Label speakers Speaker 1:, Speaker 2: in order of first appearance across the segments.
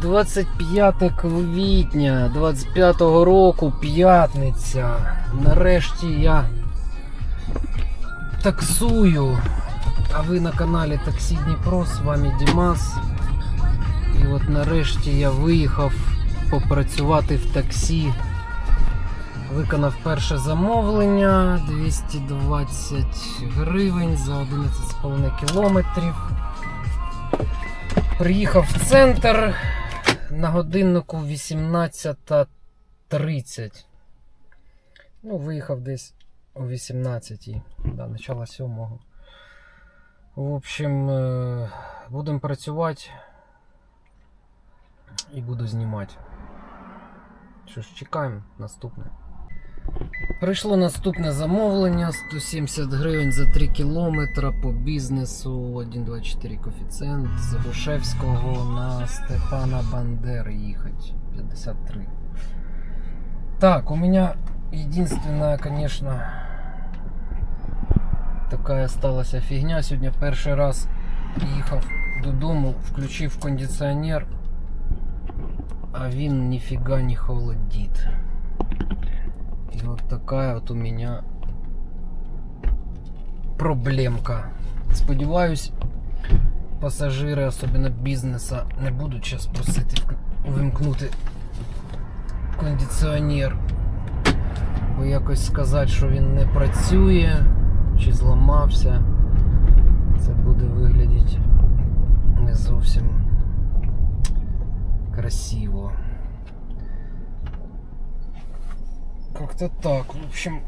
Speaker 1: 25 квітня 25-го року, п'ятниця. Нарешті я таксую. А ви на каналі Таксі Дніпро, з вами Дімас. І от нарешті я виїхав попрацювати в таксі. Виконав перше замовлення 220 гривень за 11,5 кілометрів. Приїхав в центр на годиннику 18.30. Ну, виїхав десь о 18-й, да, начало 7-го. В общем, е, будемо працювати і буду знімати. Що ж, чекаємо наступне. Прийшло наступне замовлення 170 гривень за 3 кілометри по бізнесу 1,24 коефіцієнт з Грушевського на Степана Бандери їхати 53. Так, у меня единственная, конечно, такая сталася фігня. Сьогодні перший раз їхав додому, включив кондиціонер, а він ніфіга не холодить. И вот такая вот у меня проблемка. Сподіваюсь, пасажири, особливо бізнеса, не будуть зараз просити увімкнути кондиціонер. Бо якось сказати, що він не працює чи зламався. Це буде виглядати не зовсім красиво. Как-то так. В общем,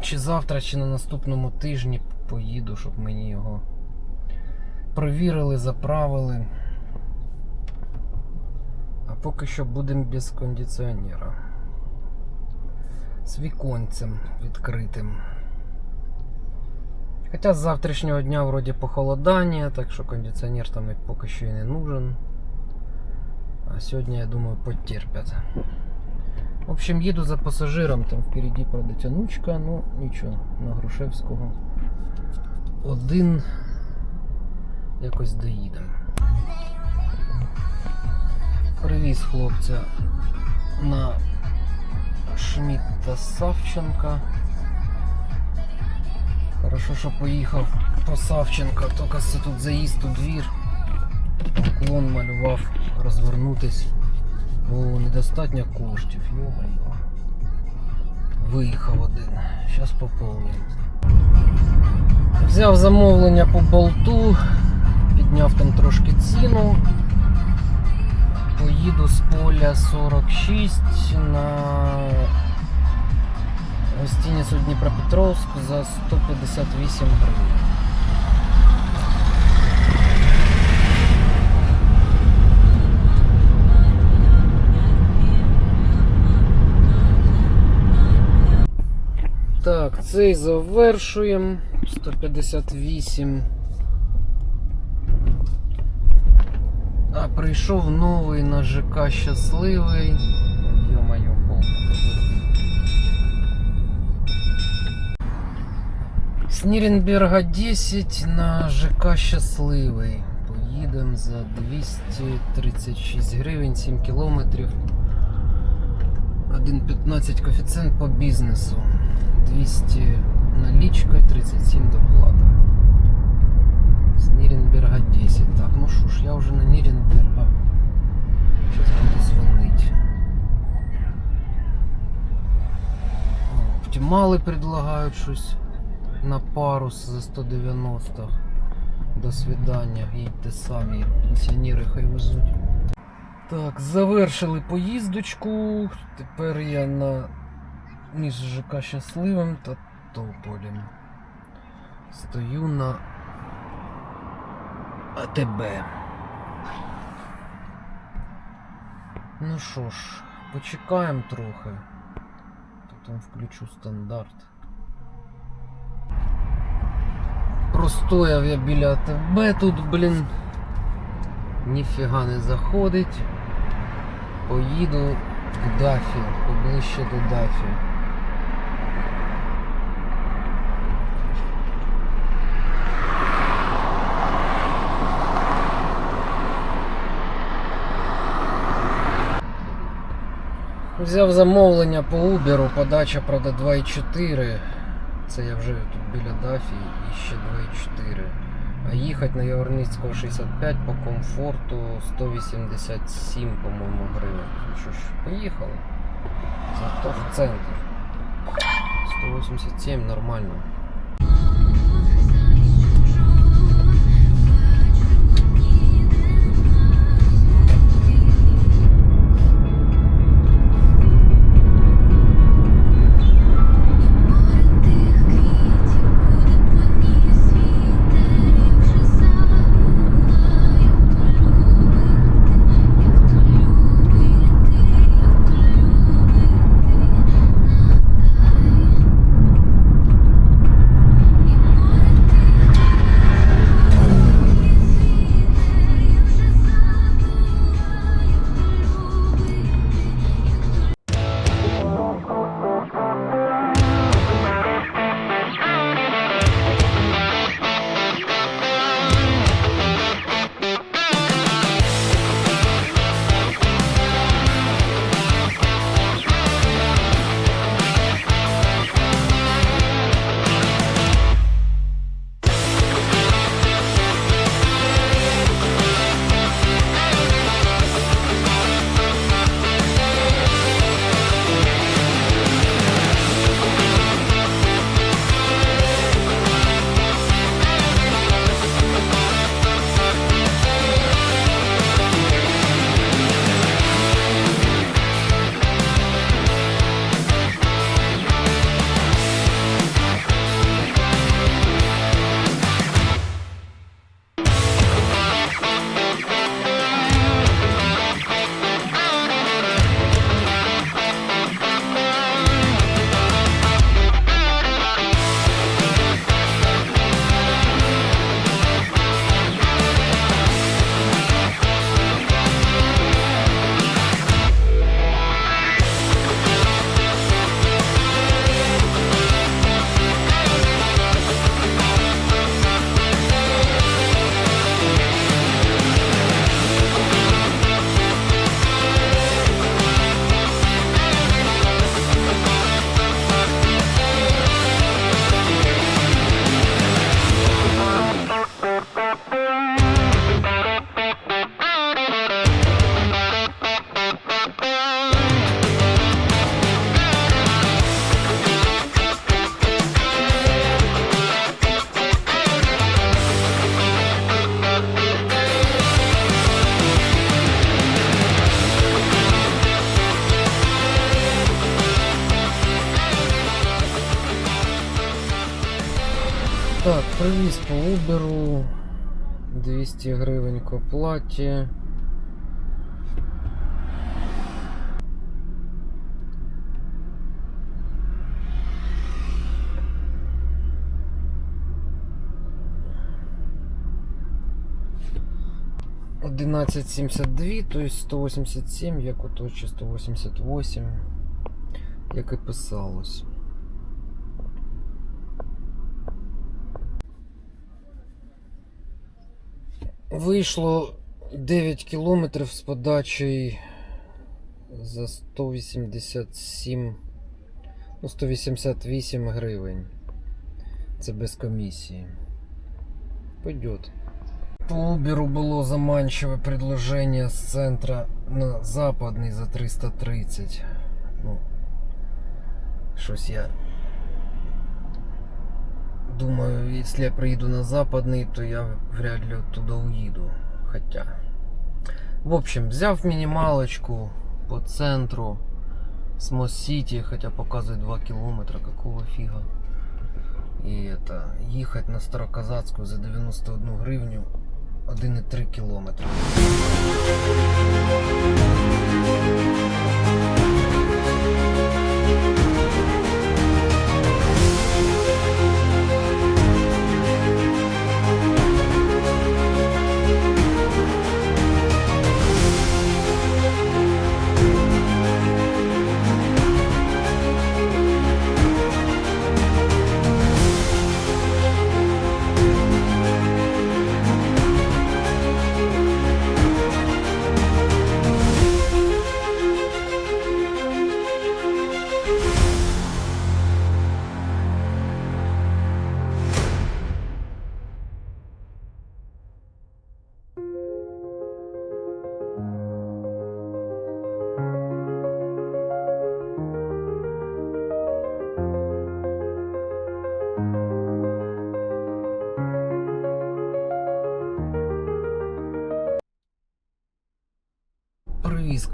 Speaker 1: чи завтра, чи на наступному тижні поїду, щоб мені його провірили, заправили. А поки що будемо без кондиціонера. З віконцем відкритим. Хоча з завтрашнього дня вроді похолодання, так що кондиціонер там поки що і не нужен. А сьогодні, я думаю, потерпять. В общем, їду за пасажиром, там впереді правда тянучка, ну нічого, на Грушевського. Один якось доїдемо. Привіз хлопця на Шмідта Савченка. Хорошо, що поїхав по Савченка, тільки тут заїзд у двір. Уклон малював розвернутись. Бо недостатньо коштів, йо-моє. Виїхав один. Зараз поповнюємо. Взяв замовлення по болту, підняв там трошки ціну. Поїду з поля 46 на гостиницю Дніпропетровськ за 158 гривень. Так, цей завершуємо. 158. А прийшов новий на ЖК щасливий. Йо-моє, полку З Ніренберга 10 на ЖК щасливий. Поїдемо за 236 гривень, 7 кілометрів. 1,15 коефіцієнт по бізнесу. 200 наличкой, 37 доплата. С Ніренберга 10. Так, ну що ж, я вже на Ніренберга. Сейчас буду звонить. О, Оптимали предлагають щось на парус за 190. До свидання, їдьте самі, пенсіонери хай везуть. Так, завершили поїздочку. Тепер я на між ЖК Щасливим та Тополем. Стою на АТБ. Ну що ж, почекаємо трохи. Потім включу стандарт. Простояв я біля АТБ тут, блін. Ніфіга не заходить. Поїду в Дафі, поближче до Дафі. Взяв замовлення по Uber, подача, правда, 2,4. Це я вже тут біля Дафі і ще 2,4. А їхати на Яворницького 65 по комфорту 187, по-моєму, гривень. Ну що ж, поїхали. Зато в центр. 187 нормально. Так, привіз по Uber 200 гривень к оплаті. Одинадцять сімдесят дві, то есть 187, як ото чи 188, як і писалось. Вийшло 9 кілометрів з подачею за 187, ну 188 гривень. Це без комісії. Пойдет. По Uber було заманчиве предложення з центра на западний за 330. Ну, щось я Думаю, если я приеду на западный, то я вряд ли оттуда уеду. Хотя. В общем, взяв минималочку по центру с Мост-Сити, хотя показывает 2 километра, какого фига. И это, ехать на Староказацкую за 91 гривню 1,3 километра.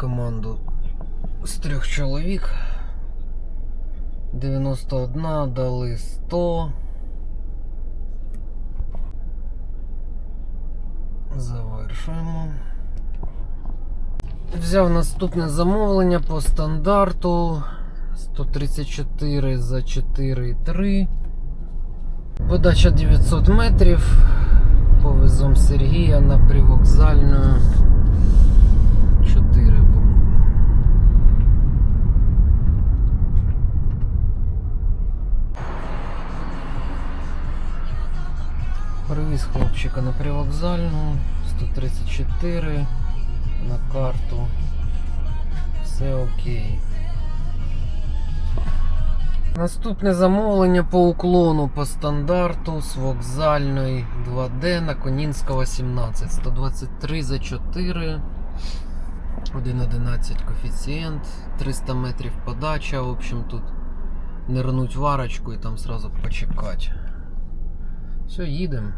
Speaker 1: Команду з трьох чоловік. 91 дали 100. Завершуємо. Взяв наступне замовлення по стандарту 134 за 4,3. Подача 900 метрів. Повезом Сергія на привокзальну Привіз хлопчика на привокзальну 134 на карту. Все окей. Наступне замовлення по уклону по стандарту з вокзальної 2D на Конінського 17. 123 за 4. 1,11 коефіцієнт, 300 метрів подача. В общем, тут нирнуть в арочку і там сразу почекати. Все, їдемо.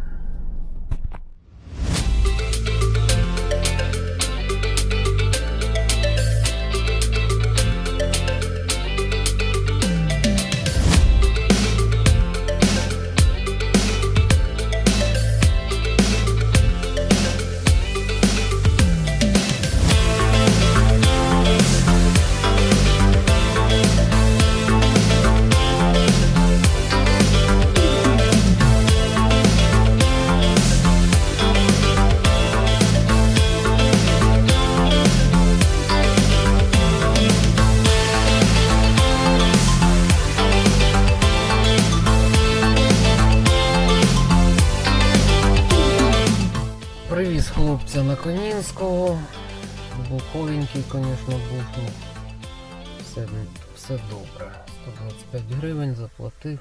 Speaker 1: Буховенький, звісно, був. Ну, все, все добре. 125 гривень заплатив.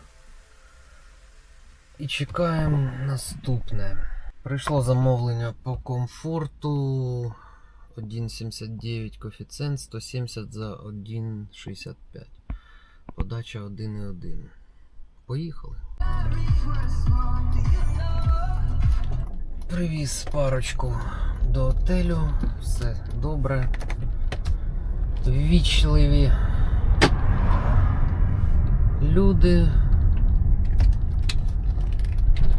Speaker 1: І чекаємо наступне. Прийшло замовлення по комфорту 1,79 коефіцієнт, 170 за 1,65. Подача 1,1. Поїхали. Привіз парочку до отелю, все добре. Ввічливі люди.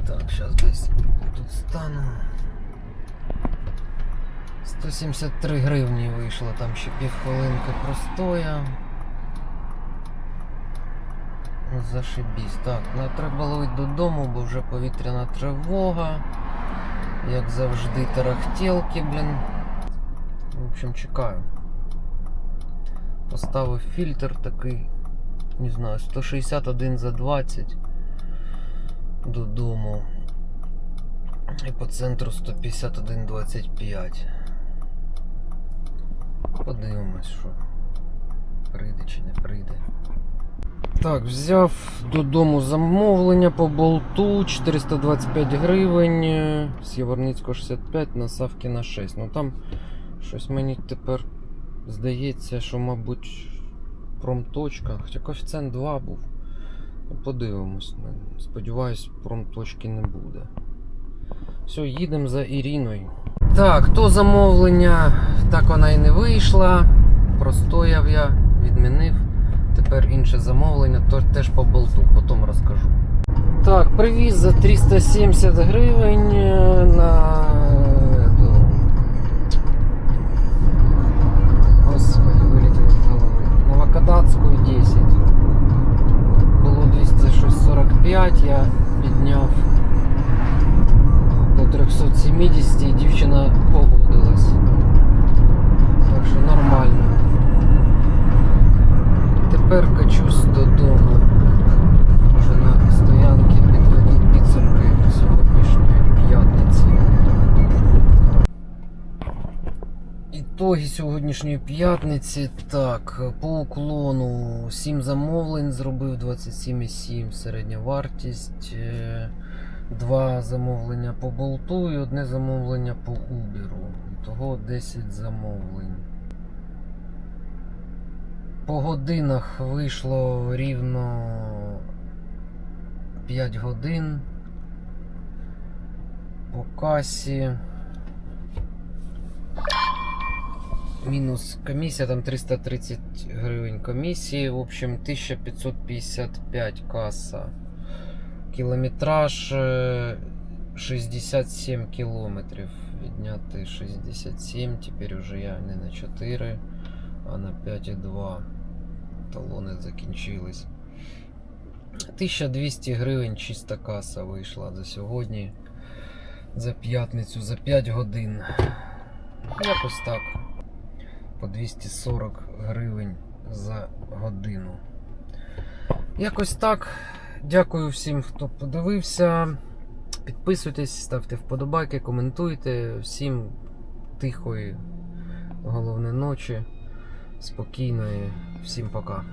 Speaker 1: Так, зараз десь тут стану. 173 гривні вийшло, там ще півхвилинки простоя. Зашибісь. Так, ну, треба ловити додому, бо вже повітряна тривога. Як завжди, тарахтілки, блін. В общем, чекаю. Поставив фільтр такий, не знаю, 161 за 20 додому. І по центру 151,25. Подивимось, що прийде чи не прийде. Так, взяв додому замовлення по болту 425 гривень е, з Яворницького 65 на Савкіна 6. Ну там щось мені тепер здається, що, мабуть, промточка. Хоча коефіцієнт 2 був. Ну, Подивимось. Ну, Сподіваюсь, промточки не буде. Все, їдемо за Іріною. Так, то замовлення, так вона і не вийшла. Простояв я, відмінив. Тепер інше замовлення, то теж по болту, потім розкажу. Так, привіз за 370 гривень е, на. ету, Господи, вилетіло з голови. Новокадацьку 10. Було 245, я підняв до 370 і дівчина погодилась. Так що нормально. Тепер качусь додому. Вже на стоянки підведу підсумки сьогоднішньої п'ятниці. Ітоги сьогоднішньої п'ятниці. Так, по уклону 7 замовлень зробив 27,7 середня вартість. е, Два замовлення по болту і одне замовлення по Uber. Того 10 замовлень. По годинах вийшло рівно 5 годин. По касі Мінус комісія, там 330 гривень комісії. В общем, 1555 каса. Кілометраж е, 67 кілометрів. Відняти 67, тепер уже я не на 4, а на 5,2. Талони закінчились. 1200 гривень чиста каса вийшла за сьогодні. За п'ятницю, за 5 годин. Якось так. По 240 гривень за годину. Якось так. Дякую всім, хто подивився. Підписуйтесь, ставте вподобайки, коментуйте. Всім тихої, головне ночі, спокійної. Всім пока.